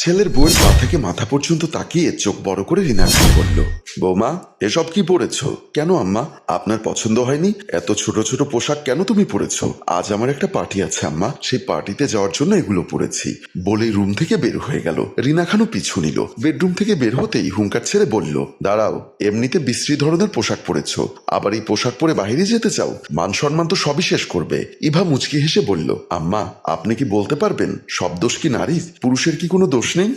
ছেলের বউয়ের পা থেকে মাথা পর্যন্ত তাকিয়ে চোখ বড় করে রিনা খান বলল বৌমা, এসব কি পরেছ কেন আম্মা? আপনার পছন্দ হয়নি? এত ছোট ছোট পোশাক কেন তুমি পরেছ? আজ আমার একটা পার্টি আছে আম্মা। সেই পার্টিতে যাওয়ার জন্য এগুলো পরেছি। বলে রুম থেকে বের হয়ে গেল। রিনা খানও পিছু নিল। বেডরুম থেকে বের হতেই হুঙ্কার ছেড়ে বলল, দাঁড়াও, এমনিতে বিশ্রী ধরনের পোশাক পরেছ। আবার এই পোশাক পরে বাইরে যেতে চাও? মান সম্মান তো সবই শেষ করবে। ইভা মুচকি হেসে বলল, আম্মা, আপনি কি বলতে পারবেন? সব দোষ কি নারীর? পুরুষের কি কোনো দোষ নেই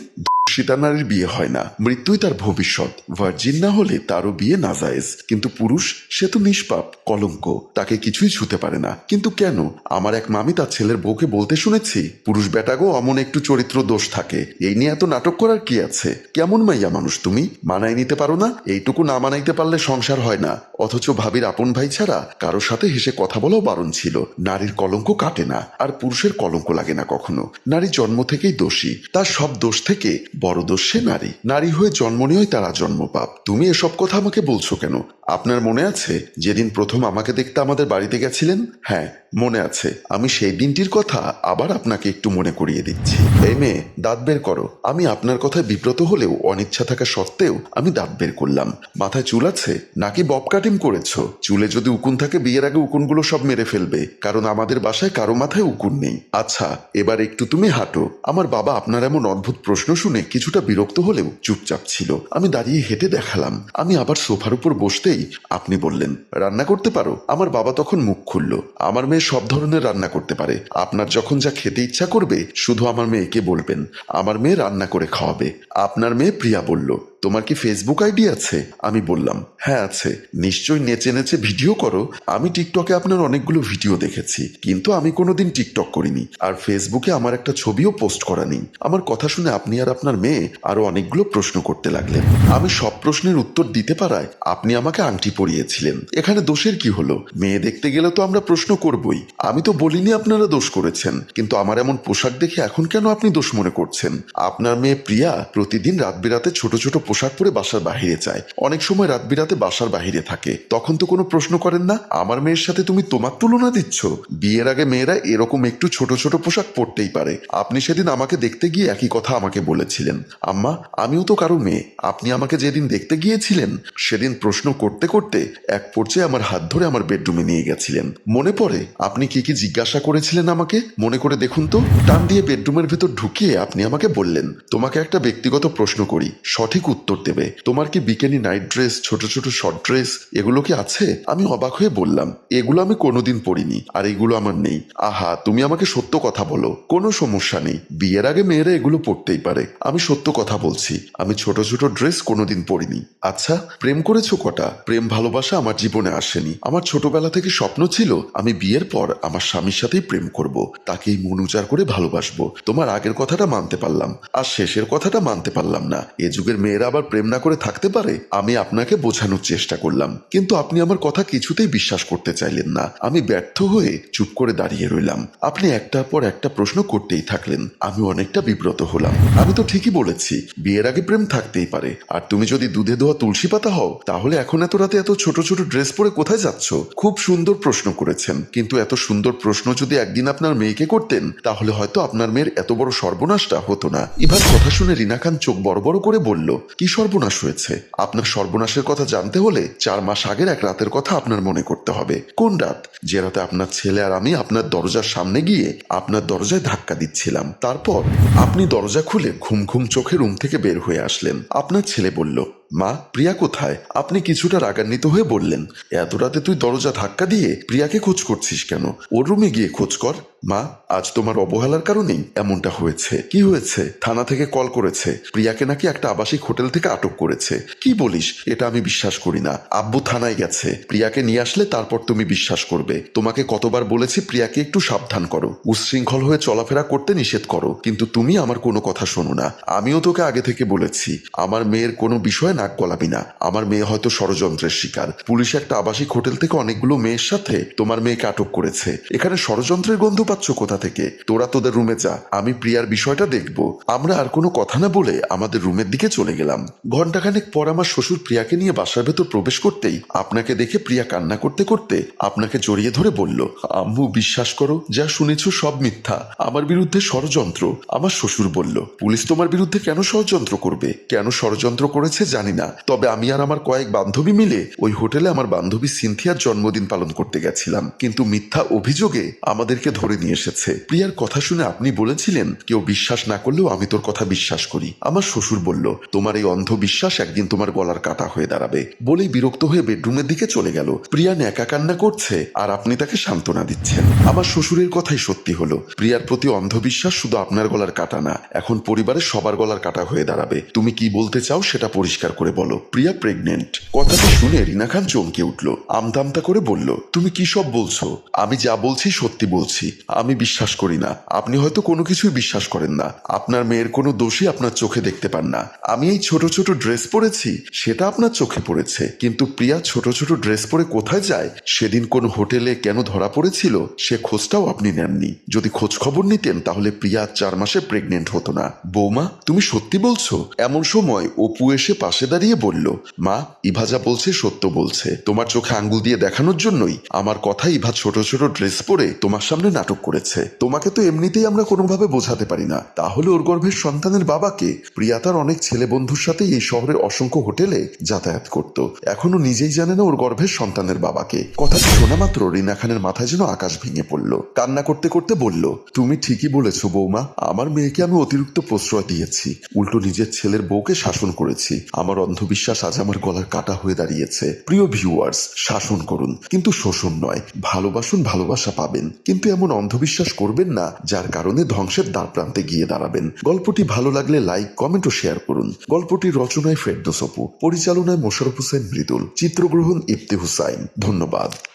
সীতা নারীর বিয়ে হয় না। মৃত্যুই তার ভবিষ্যৎ। ভার্জিন না হলে তারও বিয়ে না নাজায়েজ। কিন্তু পুরুষ, সে তো নিষ্পাপ, কলঙ্ক। তাকে কিছুই ছুতে পারে না। কিন্তু কেন? আমার এক মামি তার ছেলের বউকে বলতে শুনেছি, পুরুষ বেটাগো, অমন একটু চরিত্র দোষ থাকে। এই নিয়ে এত নাটক করার কি আছে? কেমন মাইয়া মানুষ তুমি? মানাই নিতে পারো না? এইটুকু না মানাইতে পারলে সংসার হয় না। অথচ ভাবির আপন ভাই ছাড়া কারোর সাথে হেসে কথা বলাও বারণ ছিল। নারীর কলঙ্ক কাটে না। আর পুরুষের কলঙ্ক লাগে না কখনো। নারী জন্ম থেকেই দোষী। তার সব দোষ থেকে বড় নারী। নারী হয়ে জন্ম নিয়েই তারা জন্ম পাপ তুমি এসব কথা আমাকে বলছো কেন? আপনার মনে আছে যেদিন প্রথম আমাকে দেখতে আমাদের বাড়িতে গেছিলেন? হ্যাঁ মনে আছে। আমি সেই দিনটির কথা আবার আপনাকে একটু মনে করিয়ে দিচ্ছি। এই মেয়ে, দাঁত বের করো। আমি আপনার কথায় বিব্রত হলেও, অনিচ্ছা থাকা সত্ত্বেও আমি দাঁত বের করলাম। মাথায় চুল আছে? নাকি বব কাটিং করেছ? চুলে যদি উকুন থাকে, বিয়ের আগে উকুনগুলো সব মেরে ফেলবে। কারণ আমাদের বাসায় কারও মাথায় উকুন নেই। আচ্ছা এবার একটু তুমি হাঁটো। আমার বাবা আপনার এমন অদ্ভুত প্রশ্ন শুনে কিছুটা বিরক্ত হলেও চুপচাপ ছিল। আমি দাঁড়িয়ে হেঁটে দেখালাম। আমি আবার সোফার উপর বসতেই আপনি বললেন, রান্না করতে পারো? আমার বাবা তখন মুখ খুলল। আমার মেয়ে সব ধরনের রান্না করতে পারে। আপনার যখন যা খেতে ইচ্ছা করবে, শুধু আমার মেয়েকে বলবেন। আমার মেয়ে রান্না করে খাওয়াবে। আপনার মেয়ে প্রিয়া বলল। তোমার কি ফেসবুক আইডি আছে? আমি বললাম হ্যাঁ আছে। নিশ্চয়ই নেচে নেচে ভিডিও করো। আমি টিকটকে আপনার অনেকগুলো ভিডিও দেখেছি, কিন্তু আমি কোনোদিন টিকটক করিনি। আর ফেসবুকে আমার একটা ছবিও পোস্ট করা নেই। আমার কথা শুনে আপনি আর আপনার মেয়ে আরও অনেকগুলো প্রশ্ন করতে লাগলেন। আমি সব প্রশ্নের উত্তর দিতে পারায় আপনি আমাকে আংটি পরিয়েছিলেন। এখানে দোষের কি হলো? মেয়ে দেখতে গেলে তো আমরা প্রশ্ন করবই। আমি তো বলিনি আপনারা দোষ করেছেন, কিন্তু আমার এমন পোশাক দেখে এখন কেন আপনি দোষ মনে করছেন? আপনার মেয়ে প্রিয়া প্রতিদিন রাত বিরাতে ছোট ছোট পোশাক পরে বাসার বাহিরে যায়। অনেক সময় রাত বিরাতে বাসার বাহিরে থাকে। তখন তো কোনো প্রশ্ন করেন না, আমার মেয়ের সাথে তুমি তোমার তুলনা দিচ্ছ? বিয়ের আগে মেয়েরা এরকম একটু ছোট ছোট পোশাক পরতেই পারে। আপনি সেদিন আমাকে দেখতে গিয়ে একই কথা আমাকে বলেছিলেন। আম্মা, আমিও তো কারও মেয়ে। আপনি আমাকে যেদিন দেখতে গিয়েছিলেন, সেদিন প্রশ্ন করতে করতে এক পর্যায়ে আমার হাত ধরে আমার বেডরুমে নিয়ে গেছিলেন। মনে পড়ে? আপনি কি কি জিজ্ঞাসা করেছিলেন আমাকে? মনে করে দেখুন তো। টান দিয়ে বেডরুমের ভেতর ঢুকিয়ে আপনি আমাকে বললেন, তোমাকে একটা ব্যক্তিগত প্রশ্ন করি। সঠিক উত্তর দেবে। তোমার কি বিকেনি নাইট ড্রেস ছোট ছোট শর্ট ড্রেস এগুলো কি আছে? আমি অবাক হয়ে বললাম, এগুলো আমি কোনোদিন পরিনি, আর এগুলো আমার নেই। আহা, তুমি আমাকে সত্য কথা বলো। কোনো সমস্যা নেই। বিয়ের আগে মেয়েরা এগুলো পড়তেই পারে। আমি সত্য কথা বলছি। আমি ছোট ছোট ড্রেস কোনোদিন পরিনি। আচ্ছা প্রেম করেছ কটা? প্রেম ভালোবাসা আমার জীবনে আসেনি। আমার ছোটবেলা থেকে স্বপ্ন ছিল, আমি বিয়ের পর আমার স্বামীর সাথেই প্রেম করব। তাকেই মন উজাড় করে ভালোবাসবো। তোমার আগের কথাটা মানতে পারলাম। আর শেষের কথাটা মানতে পারলাম না। এ যুগের মেয়েরা আবার প্রেম না করে থাকতে পারে, আমি আপনাকে বোঝানোর চেষ্টা করলাম। কিন্তু আপনি আমার কথা কিছুতেই বিশ্বাস করতে চাইলেন না। আমি ব্যর্থ হয়ে চুপ করে দাঁড়িয়ে রইলাম। আপনি একটার পর একটা প্রশ্ন করতেই থাকলেন। আমি অনেকটা বিব্রত হলাম। আমি তো ঠিকই বলেছি, বিয়ের আগে প্রেম থাকতেই পারে। আর তুমি যদি দুধে ধোয়া তুলসী পাতা হও, তাহলে এখন এত রাতে এত ছোট ছোট ড্রেস পরে কোথায় যাচ্ছ? খুব সুন্দর প্রশ্ন করেছেন। কিন্তু এত সুন্দর প্রশ্ন যদি একদিন আপনার মেয়েকে করতেন, তাহলে হয়তো আপনার মেয়ের এত বড় সর্বনাশটা হতো না। এবার কথা শুনে রিনা খান চোখ বড় বড় করে বলল কি সর্বনাশ হয়েছে? আপনার সর্বনাশের কথা জানতে হলে চার মাস আগের এক রাতের কথা আপনার মনে করতে হবে। কোন রাত? যে রাতে আপনার ছেলে আর আমি আপনার দরজার সামনে গিয়ে আপনার দরজায় ধাক্কা দিচ্ছিলাম। তারপর আপনি দরজা খুলে ঘুম ঘুম চোখে রুম থেকে বের হয়ে আসলেন। আপনার ছেলে বলল মা, প্রিয়া কোথায়? আপনি কিছুটা রাগান্বিত হয়ে বললেন, এত রাতে তুই দরজা ধাক্কা দিয়ে প্রিয়াকে খোঁজ করছিস কেন? ওর রুমে গিয়ে খোঁজ কর। মা, আজ তোমার অবহেলার কারণেই এমনটা হয়েছে। কি হয়েছে? থানা থেকে কল করেছে। প্রিয়াকে নাকি একটা আবাসিক হোটেল থেকে আটক করেছে। কি বলিস? এটা আমি বিশ্বাস করি না। আব্বু থানায় গেছে। প্রিয়াকে নিয়ে আসলে তারপর তুমি বিশ্বাস করবে। তোমাকে কতবার বলেছি প্রিয়াকে একটু সাবধান করো। উচ্ছৃঙ্খল হয়ে চলাফেরা করতে নিষেধ করো। কিন্তু তুমি আমার কোনো কথা শোনো না। আমিও তোকে আগে থেকে বলেছি। আমার মেয়ের কোনো বিষয়ে নাক গলাবি না আমার মেয়ে হয়তো ষড়যন্ত্রের শিকার। পুলিশ একটা আবাসিক হোটেল থেকে অনেকগুলো মেয়ের সাথে তোমার মেয়েকে আটক করেছে। এখানে ষড়যন্ত্রের গন্ধ পাচ্ছ কোথা থেকে? তোরা তোদের রুমে যা, আমি প্রিয়ার বিষয়টা দেখব। আমরা আর কোনো কথা না বলে আমাদের রুমের দিকে চলে গেলাম। ঘন্টাখানেক পর আমার শ্বশুর প্রিয়াকে নিয়ে বাসার ভেতর প্রবেশ করতেই আপনাকে দেখে প্রিয়া কান্না করতে করতে আপনাকে জড়িয়ে ধরে বলল, আম্মু, বিশ্বাস করো, যা শুনেছ সব মিথ্যা। আমার বিরুদ্ধে ষড়যন্ত্র। আমার শ্বশুর বলল, পুলিশ তোমার বিরুদ্ধে কেন ষড়যন্ত্র করবে? কেন ষড়যন্ত্র করেছে জানি না তবে আমি আর আমার কয়েক বান্ধবী মিলে ওই হোটেলে আমার বান্ধবী সিনথিয়ার জন্মদিন পালন করতে গেছিলাম। কিন্তু মিথ্যা অভিযোগে আমাদেরকে ধরে নিয়ে এসেছে। প্রিয়ার কথা শুনে আপনি বলেছিলেন, কেউ বিশ্বাস না করলেও আমি তোর কথা বিশ্বাস করি। আমার শ্বশুর বলল, তোমার এই অন্ধবিশ্বাস একদিন তোমার গলার কাটা হয়ে দাঁড়াবে। বলেই বিরক্ত হয়ে বেডরুমের দিকে চলে গেল। প্রিয়া ন্যাকা কান্না করছে আর আপনি তাকে সান্ত্বনা দিচ্ছেন। আমার শ্বশুরের কথাই সত্যি হলো, প্রিয়ার প্রতি অন্ধবিশ্বাস শুধু আপনার গলার কাটা না, এখন পরিবারের সবার গলার কাটা হয়ে দাঁড়াবে। তুমি কি বলতে চাও সেটা পরিষ্কার করে বলো। প্রিয়া প্রেগনেন্ট কথাটা শুনে রিনা খান চমকে উঠল। আমতামতা করে বলল, তুমি কি সব বলছো? আমি যা বলছি সত্যি বলছি। আমি বিশ্বাস করি না। আপনি হয়তো কোনো কিছুই বিশ্বাস করেন না। আপনার মেয়ের কোনো দোষই আপনার চোখে দেখতে পান না। আমি এই ছোট ছোট ড্রেস পরেছি, সেটা আপনার চোখে পড়েছে। কিন্তু প্রিয়া ছোট ছোট ড্রেস পরে কোথায় যায়? সেদিন কোন হোটেলে কেন ধরা পড়েছিল? সে খোঁজটাও আপনি নেননি। যদি খোঁজ খবর নিতেন, তাহলে প্রিয়া চার মাসে প্রেগনেন্ট হতো না। বৌমা, তুমি সত্যি বলছো? এমন সময় অপু এসে পাশে দাঁড়িয়ে বলল, মা, ইভা যা বলছে সত্য বলছে। তোমার চোখে আঙ্গুল দিয়ে দেখানোর জন্যই আমার কথা ইভা ছোট ছোট ড্রেস পরে তোমার সামনে নাটক করেছে। তোমাকে তো এমনিতেই আমরা কোনোভাবে বোঝাতে পারি না। তাহলে ওর গর্ভের সন্তানের বাবাকে প্রিয়া তার অনেক ছেলে বন্ধুর সাথে এই শহরের অসংখ্য হোটেলে যাতায়াত করত। এখনও নিজেই জানে না ওর গর্ভের সন্তানের বাবাকে কথাটি শোনা মাত্র রিনা খানের মাথায় যেন আকাশ ভেঙে পড়ল। কান্না করতে করতে বলল, তুমি ঠিকই বলেছ বৌমা। আমার মেয়েকে আমি অতিরিক্ত প্রশ্রয় দিয়েছি। উল্টো নিজের ছেলের বউকে শাসন করেছি। আমার অন্ধবিশ্বাস আজ আমার গলার কাটা হয়ে দাঁড়িয়েছে। প্রিয় ভিউয়ার্স শাসন করুন। কিন্তু শোষণ নয়। ভালোবাসুন ভালোবাসা পাবেন। কিন্তু এমন অন্ধবিশ্বাস করবেন না, যার কারণে ধ্বংসের দ্বার প্রান্তে গিয়ে দাঁড়াবেন। গল্পটি ভালো লাগলে লাইক কমেন্ট ও শেয়ার করুন। গল্পটির রচনায় ফেরদোস অপু, পরিচালনায় মোশারফ হোসেন মৃদুল, চিত্রগ্রহণ ইফতে হুসাইন। ধন্যবাদ।